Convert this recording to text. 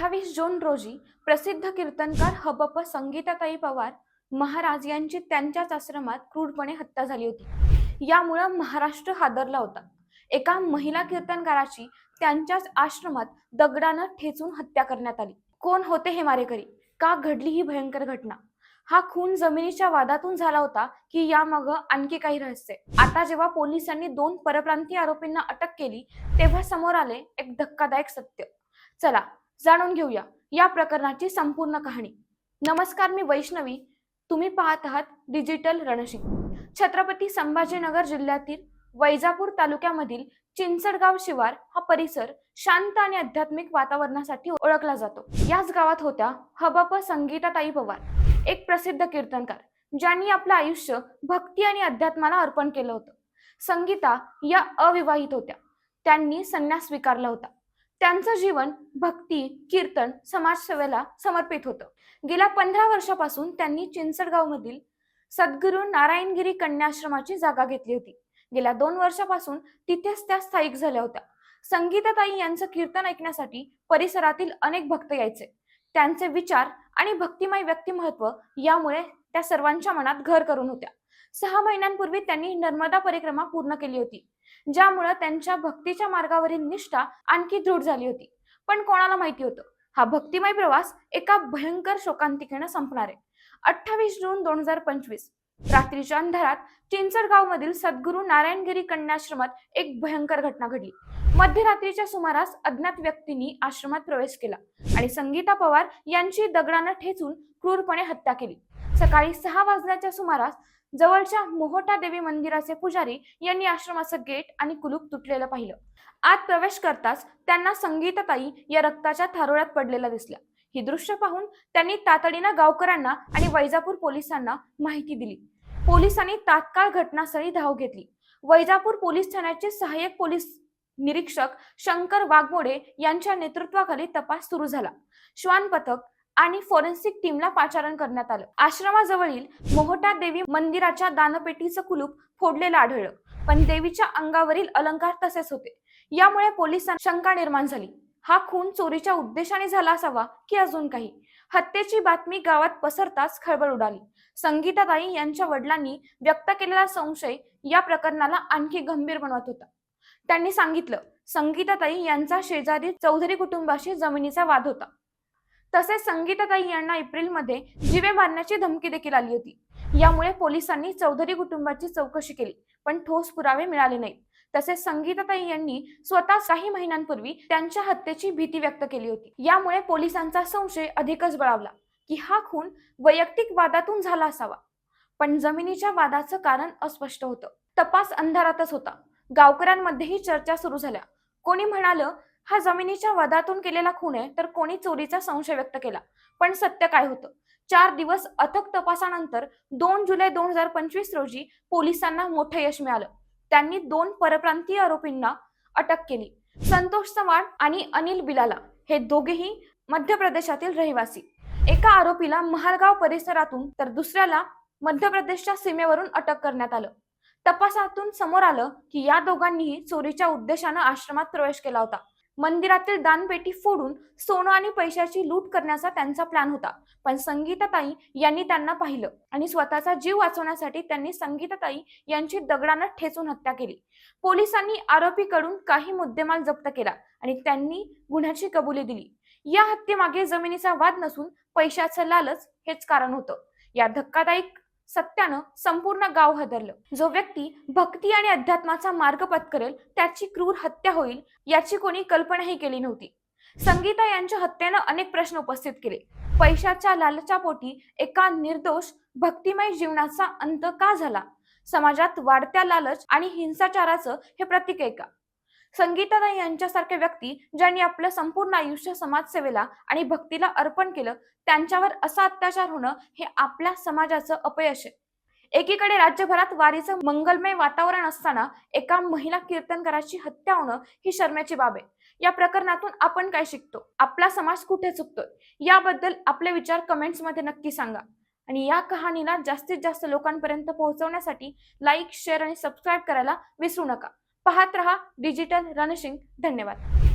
अठ्ठावीस जून रोजी प्रसिद्ध कीर्तनकार हबप संगीताताई पवार महाराज यांची त्यांच्याच आश्रमात क्रूरपणे हत्या झाली होती. यामुळं महाराष्ट्र हादरला होता. एका महिला कीर्तनकाराची त्यांच्याच आश्रमात दगडानं ठेचून हत्या करण्यात आली. कोण होते हे मारेकरी? का घडली ही भयंकर घटना? हा खून जमिनीच्या वादातून झाला होता की यामागं आणखी काही रहस्य? आता जेव्हा पोलिसांनी दोन परप्रांतीय आरोपींना अटक केली तेव्हा समोर आले एक धक्कादायक सत्य. चला जाणून घेऊया या प्रकरणाची संपूर्ण कहाणी. नमस्कार मी वैष्णवी. तुम्ही पाहत आहात डिजिटल रणशिंग छत्रपती संभाजीनगर जिल्ह्यातील वैजापूर तालुक्यामधील चिंचडगाव शिवार हा परिसर शांत आणि आध्यात्मिक वातावरणासाठी ओळखला जातो. याच गावात होत्या हबप संगीताताई पवार एक प्रसिद्ध कीर्तनकार ज्यांनी आपलं आयुष्य भक्ती आणि अध्यात्माला अर्पण केलं होतं. संगीता या अविवाहित होत्या. त्यांनी संन्यास स्वीकारला होता. त्यांचं जीवन भक्ती कीर्तन समाजसेवेला समर्पित होतं. गेल्या पंधरा वर्षापासून त्यांनी चिंचडगावमधील सद्गुरू नारायणगिरी कन्याश्रमाची जागा घेतली होती. गेल्या दोन वर्षापासून तिथेच त्या स्थायिक झाल्या होत्या. संगीताताई यांचं कीर्तन ऐकण्यासाठी परिसरातील अनेक भक्त यायचे. त्यांचे विचार आणि भक्तिमय व्यक्तिमत्व यामुळे त्या सर्वांच्या मनात घर करून होत्या. सहा महिन्यांपूर्वी त्यांनी नर्मदा परिक्रमा पूर्ण केली होती ज्यामुळे त्यांच्या भक्तीच्या मार्गावरील निष्ठा आणखी दृढ झाली होती. पण कोणाला माहिती होतं? हा भक्तिमय प्रवास एका भयंकर शोकांतिकेनं संपणार आहे. अठ्ठावीस जून दोन हजार पंचवीस रात्रीच्या अंधारात चिंचडगाव मधील सद्गुरू नारायणगिरी कन्याश्रमात एक भयंकर घटना घडली. मध्यरात्रीच्या सुमारास अज्ञात व्यक्तींनी आश्रमात प्रवेश केला आणि संगीता पवार यांची दगडानं ठेचून क्रूरपणे हत्या केली. सकाळी सहा वाजण्याच्या सुमारास जवळच्या मोहोटा देवी मंदिराचे पुजारी यांनी आश्रमाचं गेट आणि कुलूप तुटलेलं पाहिलं. आत प्रवेश करताच त्यांना संगीताताई या रक्ताच्या थारोळ्यात पडलेल्या दिसल्या. ही दृश्य पाहून त्यांनी तातडीनं गावकऱ्यांना आणि वैजापूर पोलिसांना माहिती दिली. पोलिसांनी तात्काळ घटनास्थळी धाव घेतली. वैजापूर पोलीस ठाण्याचे सहाय्यक पोलीस निरीक्षक शंकर वाघमोडे यांच्या नेतृत्वाखाली तपास सुरू झाला. श्वान पथक आणि फॉरेन्सिक टीमला पाचारण करण्यात आलं. आश्रमाजवळील मोहटा देवी मंदिराच्या दानपेटीचं कुलूप फोडलेलं आढळलं. पण देवीच्या अंगावरील अलंकार तसेच होते. यामुळे पोलिसांना शंका निर्माण झाली. हा खून चोरीच्या उद्देशाने झाला असावा की अजून काही? हत्येची बातमी गावात पसरताच खळबळ उडाली. संगीताताई यांच्या वडिलांनी व्यक्त केलेला संशय या प्रकरणाला आणखी गंभीर बनवत होता. त्यांनी सांगितलं संगीताताई यांचा शेजारी चौधरी कुटुंबाशी जमिनीचा वाद होता. तसेच संगीताताई यांना एप्रिलमध्ये जिवे मारण्याची धमकी देखील आली होती. यामुळे पोलिसांनी चौधरी कुटुंबाची चौकशी केली पण ठोस पुरावे मिळाले नाहीत. तसेच संगीताताई यांनी स्वतः काही महिन्यांपूर्वी त्यांच्या हत्येची भीती व्यक्त केली होती. यामुळे पोलिसांचा संशय अधिकच बळावला की हा खून वैयक्तिक वादातून झाला असावा. पण जमिनीच्या वादाचं कारण अस्पष्ट होतं. तपास अंधारातच होता. गावकऱ्यांमध्येही चर्चा सुरू झाल्या. कोणी म्हणालं हा जमिनीच्या वादातून केलेला खून आहे तर कोणी चोरीचा संशय व्यक्त केला? पण सत्य काय होतं? चार दिवस अथक तपासानंतर दोन जुलै दोन हजार पंचवीस रोजी पोलिसांना मोठं यश मिळालं. त्यांनी दोन परप्रांतीय आरोपींना अटक केली. संतोष चव्हाण आणि अनिल बिलाला हे दोघेही मध्य प्रदेशातील रहिवासी. एका आरोपीला महालगाव परिसरातून तर दुसऱ्याला मध्य प्रदेशच्या सीमेवरून अटक करण्यात आलं. तपासातून समोर आलं की या दोघांनीही चोरीच्या उद्देशानं आश्रमात प्रवेश केला होता. मंदिरातील दानपेटी फोडून सोनं आणि पैशाची लूट करण्याचा त्यांचा प्लॅन होता. पण संगीताताई यांनी त्यांना पाहिलं आणि स्वतःचा जीव वाचवण्यासाठी त्यांनी संगीताताई यांची दगडानं ठेचून हत्या केली. पोलिसांनी आरोपीकडून काही मुद्देमाल जप्त केला आणि त्यांनी गुन्ह्याची कबुली दिली. या हत्येमागे जमिनीचा वाद नसून पैशाचं लालच हेच कारण होतं. या धक्कादायक सत्यानं संपूर्ण गाव हदरलं. जो व्यक्ती भक्ती आणि अध्यात्माचा मार्ग पत्करेल त्याची क्रूर हत्या होईल याची कोणी कल्पनाही केली नव्हती. संगीता यांच्या हत्येनं अनेक प्रश्न उपस्थित केले. पैशाच्या लालचापोटी एका निर्दोष भक्तिमय जीवनाचा अंत का झाला? समाजात वाढत्या लालच आणि हिंसाचाराचं हे प्रतीक आहे का? संगीताताई यांच्यासारख्या व्यक्ती ज्यांनी आपलं संपूर्ण आयुष्य समाजसेवेला आणि भक्तीला अर्पण केलं त्यांच्यावर असा अत्याचार होणं हे आपल्या समाजाचं अपयश आहे. एकीकडे राज्यभरात वारीचं मंगलमय वातावरण असताना एका महिला कीर्तनकाराची हत्या होणं ही शर्मेची बाब आहे. या प्रकरणातून आपण काय शिकतो? आपला समाज कुठे चुकतोय? याबद्दल आपले विचार कमेंट्समध्ये नक्की सांगा. आणि या कहाणीला जास्तीत जास्त लोकांपर्यंत पोहोचवण्यासाठी लाईक शेअर आणि सबस्क्राईब करायला विसरू नका. पाहत रहा. डिजिटल रणशिंग धन्यवाद.